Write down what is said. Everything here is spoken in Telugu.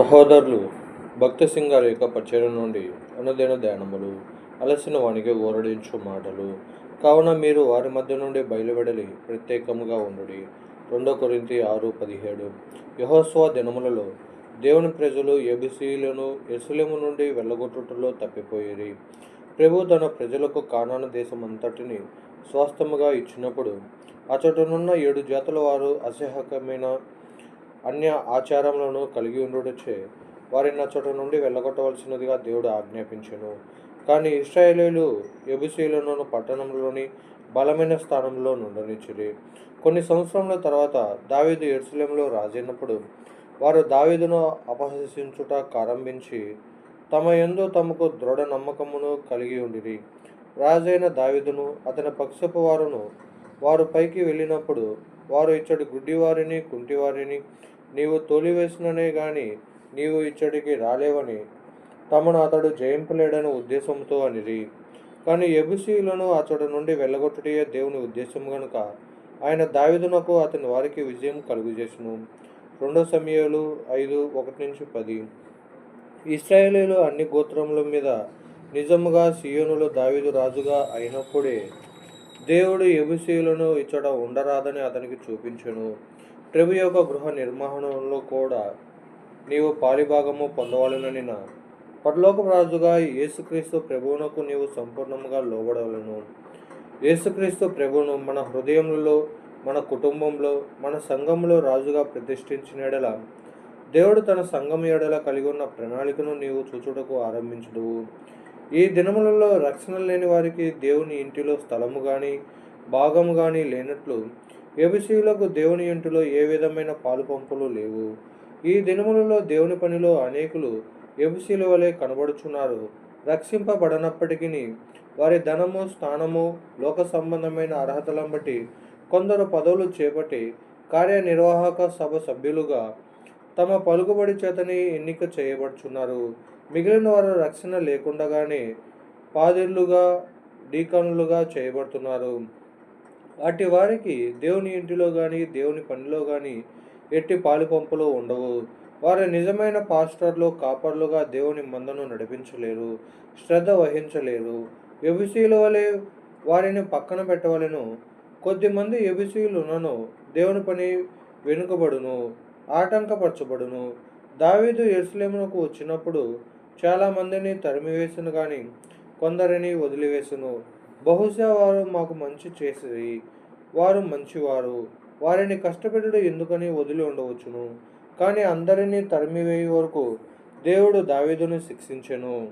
సహోదరులు భక్త సింగార్ యొక్క పచ్చడి నుండి అనుదిన ధ్యానములు అలసిన వానికి ఊరడించు మాటలు. కావున మీరు వారి మధ్య నుండి బయలువెడలి ప్రత్యేకముగా ఉండుడి. రెండో కొరింతి ఆరు పదిహేడు. యహోస్వ దినములలో దేవుని ప్రజలు ఎబిసీలను ఎరుసలేము నుండి వెళ్ళగొట్టుటలో తప్పిపోయేది ప్రభు తన ప్రజలకు కానాన దేశం అంతటిని ఇచ్చినప్పుడు అచటనున్న ఏడు జాతుల వారు అసహ్యకమైన అన్య ఆచారములను కలిగి ఉండుటచే వారిని చోట నుండి వెళ్ళగొట్టవలసినదిగా దేవుడు ఆజ్ఞాపించెను. కానీ ఇస్రాయేలీలు ఎబుసీలను పట్టణంలోని బలమైన స్థానంలో నుండనిచ్చిరి. కొన్ని సంవత్సరముల తర్వాత దావీదు ఎరుసలేంలో రాజైనప్పుడు వారు దావీదును అపహసించుట ప్రారంభించి తమ ఎందు తమకు దృఢ నమ్మకమును కలిగి ఉండిరి. రాజైన దావీదును అతని పక్షపు వారును వారు పైకి వెళ్ళినప్పుడు వారు ఇచ్చడి గుడ్డివారిని కుంటివారిని నీవు తోలివేసిననే గాని నీవు ఇచ్చడికి రాలేవని తమను అతడు జయింపలేడని ఉద్దేశంతో అనిరి. కానీ ఎబుసీలను అతడు నుండి వెళ్ళగొట్టుటే దేవుని ఉద్దేశం గనుక ఆయన దావిదునకు అతని వారికి విజయం కలుగజేసును. రెండో సమయాలు ఐదు ఒకటి నుంచి పది. ఇస్రాయేలీలు అన్ని గోత్రముల మీద నిజముగా సియోనులో దావిదు రాజుగా అయినప్పుడే దేవుడు ఎబుసీలను ఇచ్చట ఉండరాదని అతనికి చూపించెను. ప్రభు యొక్క గృహ నిర్మాణంలో కూడా నీవు పాలిభాగము పొందవాలనని నా. పరలోక రాజుగా యేసుక్రీస్తు ప్రభువునకు నీవు సంపూర్ణంగా లోబడవలను. యేసుక్రీస్తు ప్రభువును మన హృదయంలో మన కుటుంబంలో మన సంఘంలో రాజుగా ప్రతిష్ఠించిన ఎడల దేవుడు తన సంఘం ఎడల కలిగి ఉన్న ప్రణాళికను నీవు చూచుటకు ఆరంభించుదువు. ఈ దినములలో రక్షణ లేని వారికి దేవుని ఇంటిలో స్థలము కానీ భాగము కానీ లేనట్లు ఎబిసీలకు దేవుని ఇంటిలో ఏ విధమైన పాలు పంపులు లేవు. ఈ దినములలో దేవుని పనిలో అనేకులు ఎబిసీల వలె కనబడుచున్నారు. రక్షింపబడనప్పటికీ వారి ధనము స్థానము లోక సంబంధమైన అర్హతలను బట్టి కొందరు పదవులు చేపట్టి కార్యనిర్వాహక సభ సభ్యులుగా తమ పలుకుబడి చేతని ఎన్నిక చేయబడుచున్నారు. మిగిలిన వారు రక్షణ లేకుండగానే పాదిర్లుగా డీకానులుగా చేయబడుతున్నారు. అట్టి వారికి దేవుని ఇంటిలో కానీ దేవుని పనిలో కానీ ఎట్టి పాలు పంపులు ఉండవు. వారు నిజమైన పాస్టర్లు కాపర్లుగా దేవుని మందను నడిపించలేరు శ్రద్ధ వహించలేరు. ఎబిసీల వలె వారిని పక్కన పెట్టవలను. కొద్దిమంది ఎబిసీలునను దేవుని పని వెనుకబడును. ఆటంకపరచబడును. దావీదు ఎరుసలేమునకు వచ్చినప్పుడు చాలామందిని తరిమివేసును కానీ కొందరిని వదిలివేసును. బహుశా వారు మాకు మంచి చేసేది వారు మంచివారు. వారిని కష్టపెట్టుడు ఎందుకని వదిలి ఉండవచ్చును? కానీ అందరినీ తరిమివేయ వరకు దేవుడు దావీదును శిక్షించెను.